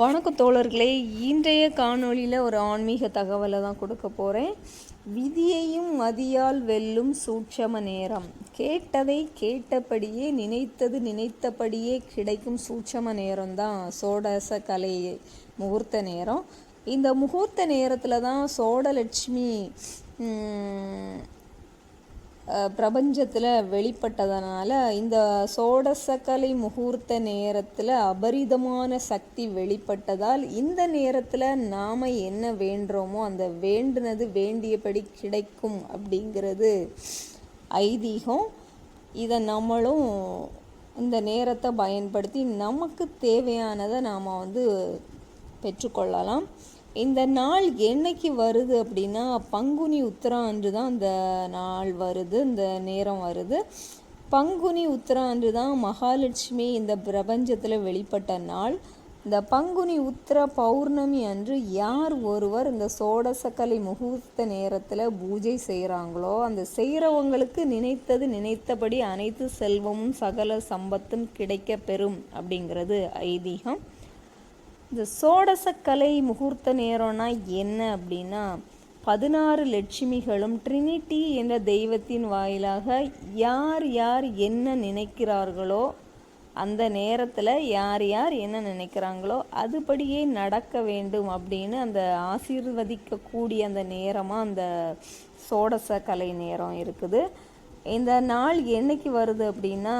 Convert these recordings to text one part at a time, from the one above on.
வணக்க தோழர்களே இன்றைய காணொளியில் ஒரு ஆன்மீக தகவலை தான் கொடுக்க போகிறேன் விதியையும் மதியால் வெல்லும் சூட்சம நேரம். கேட்டதை கேட்டபடியே நினைத்தது நினைத்தபடியே கிடைக்கும் சூட்சம நேரம் தான் சோடச கலை முகூர்த்த நேரம். இந்த முகூர்த்த நேரத்தில் தான் சோடலட்சுமி பிரபஞ்சத்தில் வெளிப்பட்டதனால இந்த சோடசக்கலை முகூர்த்த நேரத்தில் அபரிதமான சக்தி வெளிப்பட்டதால் இந்த நேரத்தில் நாம் என்ன வேண்டுறோமோ அந்த வேண்டுனது வேண்டியபடி கிடைக்கும் அப்படிங்கிறது ஐதீகம். இதை நம்மளும் இந்த நேரத்தை பயன்படுத்தி நமக்கு தேவையானதை நாம் வந்து பெற்றுக்கொள்ளலாம். இந்த நாள் என்னைக்கு வருது அப்படின்னா பங்குனி உத்திரா அன்று தான் இந்த நாள் வருது இந்த நேரம் வருது. பங்குனி உத்திரா அன்று தான் மகாலட்சுமி இந்த பிரபஞ்சத்தில் வெளிப்பட்ட நாள். இந்த பங்குனி உத்திர பௌர்ணமி அன்று யார் ஒருவர் இந்த சோடசக்கலை முகூர்த்த நேரத்தில் பூஜை செய்கிறாங்களோ அந்த செய்கிறவங்களுக்கு நினைத்தது நினைத்தபடி அனைத்து செல்வமும் சகல சம்பத்தும் கிடைக்க பெறும் அப்படிங்கிறது ஐதீகம். இந்த சோடசக்கலை முகூர்த்த நேரம்னா என்ன அப்படின்னா பதினாறு லட்சுமிகளும் ட்ரினிட்டி என்ற தெய்வத்தின் வாயிலாக யார் யார் என்ன நினைக்கிறார்களோ அந்த நேரத்தில் யார் யார் என்ன நினைக்கிறாங்களோ அதுபடியே நடக்க வேண்டும் அப்படின்னு அந்த ஆசீர்வதிக்கக்கூடிய அந்த நேரமாக அந்த சோடச கலை நேரம் இருக்குது. இந்த நாள் என்னைக்கு வருது அப்படின்னா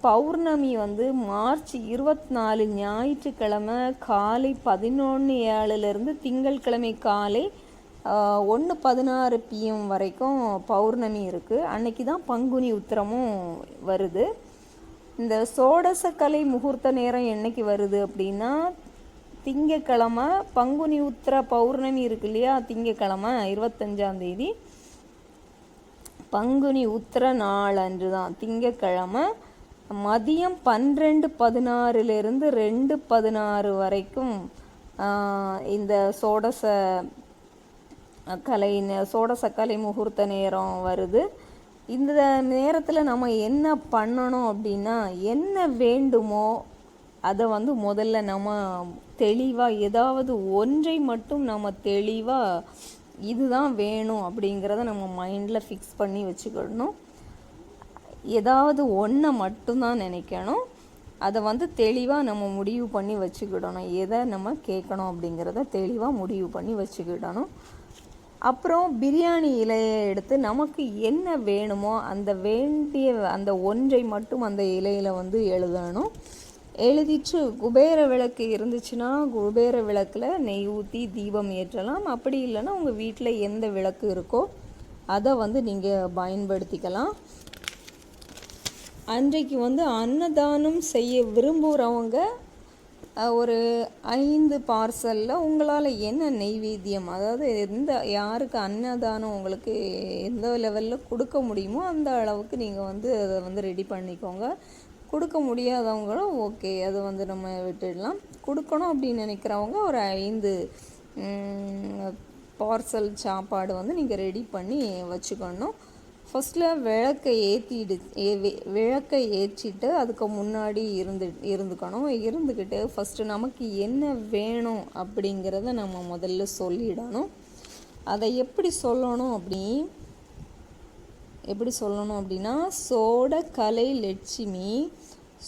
பௌர்ணமி வந்து மார்ச் இருபத்தி நாலு ஞாயிற்றுக்கிழமை காலை பதினொன்று ஏழுலேருந்து திங்கட்கிழமை காலை ஒன்று பதினாறு பிஎம் வரைக்கும் பௌர்ணமி இருக்குது அன்னைக்கு தான் பங்குனி உத்திரமும் வருது. இந்த சோடசக்கலை முகூர்த்த நேரம் என்னைக்கு வருது அப்படின்னா திங்கக்கிழமை பங்குனி உத்திர பௌர்ணமி இருக்கு இல்லையா? திங்கக்கிழமை இருபத்தஞ்சாம் தேதி. பங்குனி உத்திர நாள் அன்று தான் திங்கக்கிழமை மதியம் பன்னிரெண்டு பதினாறுலேருந்து ரெண்டு பதினாறு வரைக்கும் இந்த சோடச கலை சோடச கலை முகூர்த்த நேரம் வருது. இந்த நேரத்தில் நம்ம என்ன பண்ணணும் அப்படின்னா என்ன வேண்டுமோ அதை வந்து முதல்ல நம்ம தெளிவாக ஏதாவது ஒன்றை மட்டும் நம்ம தெளிவாக இதுதான் வேணும் அப்படிங்கிறத நம்ம மைண்டில் ஃபிக்ஸ் பண்ணி வச்சுக்கிடணும் ஏதாவது ஒன்றை மட்டும்தான் நினைக்கணும். அதை வந்து தெளிவாக நம்ம முடிவு பண்ணி வச்சுக்கிடணும். எதை நம்ம கேட்கணும் அப்படிங்கிறத தெளிவாக முடிவு பண்ணி வச்சுக்கிடணும். அப்புறம் பிரியாணி இலையை எடுத்து நமக்கு என்ன வேணுமோ அந்த வேண்டிய அந்த ஒன்றை மட்டும் அந்த இலையில் வந்து எழுதணும். எழுதிச்சு குபேர விளக்கு இருந்துச்சுன்னா குபேர விளக்கில் நெய் ஊற்றி தீபம் ஏற்றலாம். அப்படி இல்லைன்னா உங்கள் வீட்டில் எந்த விளக்கு இருக்கோ அதை வந்து நீங்கள் பயன்படுத்திக்கலாம். அன்றைக்கு வந்து அன்னதானம் செய்ய விரும்புகிறவங்க ஒரு ஐந்து பார்சலில் உங்களால் என்ன நெய்வேத்தியம் அதாவது எந்த யாருக்கு அன்னதானம் உங்களுக்கு எந்த லெவலில் கொடுக்க முடியுமோ அந்த அளவுக்கு நீங்கள் வந்து அதை வந்து ரெடி பண்ணிக்கோங்க. கொடுக்க முடியாதவங்களும் ஓகே அதை வந்து நம்ம விட்டுடலாம். கொடுக்கணும் அப்படின்னு நினைக்கிறவங்க ஒரு ஐந்து பார்சல் சாப்பாடு வந்து நீங்கள் ரெடி பண்ணி வச்சுக்கணும். ஃபஸ்ட்டில் விளக்கை ஏற்றிடு ஏ வி- விளக்கை ஏற்றிட்டு அதுக்கு முன்னாடி இருந்து இருந்துக்கணும். இருந்துக்கிட்டு ஃபஸ்ட்டு நமக்கு என்ன வேணும் அப்படிங்கிறத நம்ம முதல்ல சொல்லிடணும். அதை எப்படி சொல்லணும் அப்படி எப்படி சொல்லணும் அப்படின்னா சோடக்கலை லட்சுமி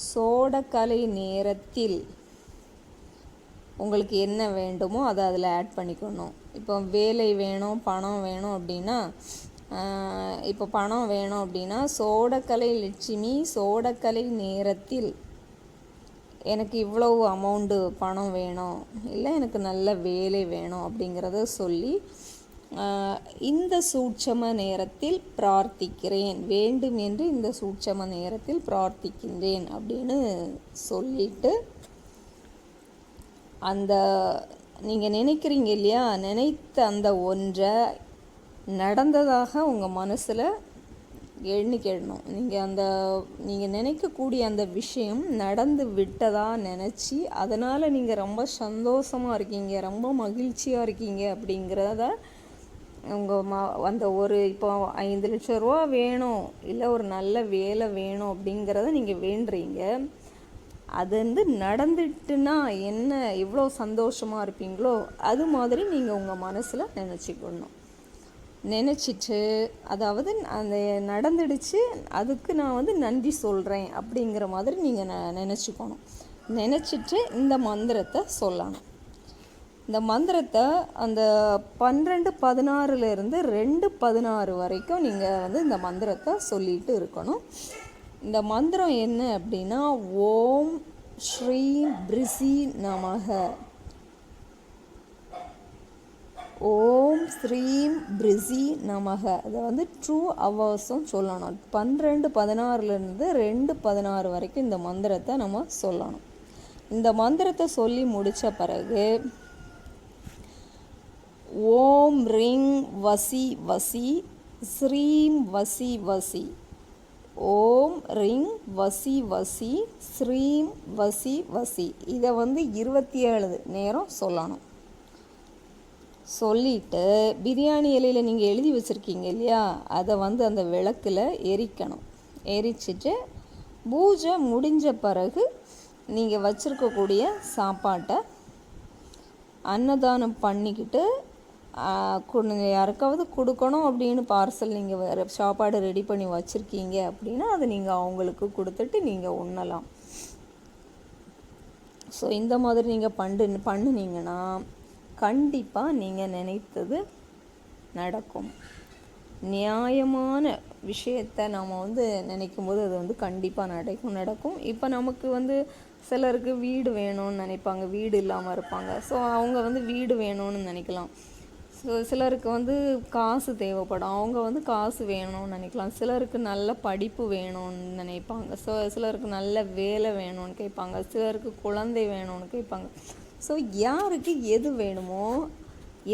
சோடக்கலை நேரத்தில் உங்களுக்கு என்ன வேண்டுமோ அதை அதில் ஆட் பண்ணிக்கணும். இப்போ வேலை வேணும் பணம் வேணும் அப்படின்னா இப்போ பணம் வேணும் அப்படின்னா சோடக்கலை லட்சுமி சோடக்கலை நேரத்தில் எனக்கு இவ்வளவு அமௌண்ட்டு பணம் வேணும் இல்லை எனக்கு நல்ல வேலை வேணும் அப்படிங்கிறத சொல்லி இந்த சூட்சம நேரத்தில் பிரார்த்திக்கிறேன் வேண்டும் என்று இந்த சூட்சம நேரத்தில் பிரார்த்திக்கின்றேன் அப்படின்னு சொல்லிட்டு அந்த நீங்கள் நினைக்கிறீங்க இல்லையா நினைத்த அந்த ஒன்றை நடந்ததாக உங்கள் மனசில் எண்ணிக்கிடணும் நீங்கள் அந்த நீங்கள் நினைக்கக்கூடிய அந்த விஷயம் நடந்து விட்டதாக நினச்சி அதனால் நீங்கள் ரொம்ப சந்தோஷமாக இருக்கீங்க ரொம்ப மகிழ்ச்சியாக இருக்கீங்க அப்படிங்கிறத உங்கள் ம அந்த ஒரு இப்போ ஐந்து லட்ச ரூபா வேணும் இல்லை ஒரு நல்ல வேலை வேணும் அப்படிங்கிறத நீங்கள் வேண்டுறீங்க. அது வந்து நடந்துட்டுனா என்ன எவ்வளோ சந்தோஷமாக இருப்பீங்களோ அது மாதிரி நீங்கள் உங்கள் மனசில் நினச்சிக்கணும். நினச்சிட்டு அதாவது அந்த நடந்துடுச்சு அதுக்கு நான் வந்து நன்றி சொல்கிறேன் அப்படிங்கிற மாதிரி நீங்கள் ந நினச்சிக்கணும். நினச்சிட்டு இந்த மந்திரத்தை சொல்லணும். இந்த மந்திரத்தை அந்த பன்னிரெண்டு பதினாறுலேருந்து ரெண்டு பதினாறு வரைக்கும் நீங்கள் வந்து இந்த மந்திரத்தை சொல்லிட்டு இருக்கணும். இந்த மந்திரம் என்ன அப்படின்னா ஓம் ஸ்ரீ பிரிசி நமக. ஓம் ஸ்ரீம் பிரிசி நமக. அதை வந்து ட்ரூ அவர்ஸும் சொல்லணும். பன்னிரெண்டு பதினாறுலேருந்து ரெண்டு பதினாறு வரைக்கும் இந்த மந்திரத்தை நம்ம சொல்லணும். இந்த மந்திரத்தை சொல்லி முடித்த பிறகு ஓம் ரிங் வசி வசி ஸ்ரீம் வசி வசி. ஓம் ரிங் வசி வசி ஸ்ரீம் வசி வசி. இதை வந்து இருபத்தி ஏழு நேரம் சொல்லணும். சொல்லிவிட்டு பிரியாணி இலையில் நீங்கள் எழுதி வச்சுருக்கீங்க இல்லையா? அதை வந்து அந்த விளக்கில் எரிக்கணும். எரிச்சிட்டு பூஜை முடிஞ்ச பிறகு நீங்கள் வச்சுருக்கக்கூடிய சாப்பாட்டை அன்னதானம் பண்ணிக்கிட்டு யாருக்காவது கொடுக்கணும் அப்படின்னு பார்சல் நீங்கள் வேறு சாப்பாடு ரெடி பண்ணி வச்சுருக்கீங்க அப்படின்னா அதை நீங்கள் அவங்களுக்கு கொடுத்துட்டு நீங்கள் உண்ணலாம். ஸோ இந்த மாதிரி நீங்கள் பண்டு பண்ணுனீங்கன்னா கண்டிப்பாக நீங்கள் நினைத்தது நடக்கும். நியாயமான விஷயத்தை நம்ம வந்து நினைக்கும் போது அது வந்து கண்டிப்பாக நடக்கும் நடக்கும். இப்போ நமக்கு வந்து சிலருக்கு வீடு வேணும்னு நினைப்பாங்க வீடு இல்லாமல் இருப்பாங்க. ஸோ அவங்க வந்து வீடு வேணும்னு நினைக்கலாம். ஸோ சிலருக்கு வந்து காசு தேவைப்படும். அவங்க வந்து காசு வேணும்னு நினைக்கலாம். சிலருக்கு நல்ல படிப்பு வேணும்னு நினைப்பாங்க. ஸோ சிலருக்கு நல்ல வேலை வேணும்னு கேட்பாங்க. சிலருக்கு குழந்தை வேணும்னு கேட்பாங்க. ஸோ யாருக்கு எது வேணுமோ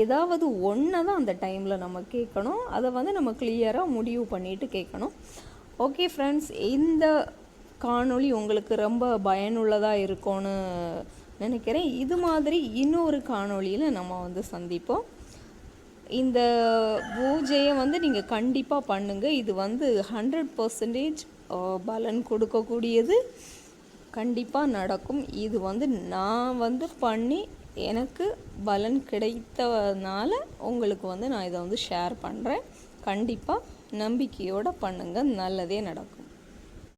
ஏதாவது ஒன்றை தான் அந்த டைமில் நம்ம கேட்கணும். அதை வந்து நம்ம கிளியராக முடிவு பண்ணிவிட்டு கேட்கணும். Okay friends. இந்த காணொளி உங்களுக்கு ரொம்ப பயனுள்ளதாக இருக்கும்னு நினைக்கிறேன். இது மாதிரி இன்னொரு காணொளியில் நம்ம வந்து சந்திப்போம். இந்த பூஜையை வந்து நீங்கள் கண்டிப்பாக பண்ணுங்கள் இது வந்து ஹண்ட்ரட் பர்சன்டேஜ் பலன் கொடுக்கக்கூடியது. கண்டிப்பாக நடக்கும். இது வந்து நான் வந்து பண்ணி எனக்கு பலன் கிடைத்ததுனால உங்களுக்கு வந்து நான் இதை வந்து ஷேர் பண்ணுறேன் கண்டிப்பாக நம்பிக்கையோடு பண்ணுங்கள் நல்லதே நடக்கும்.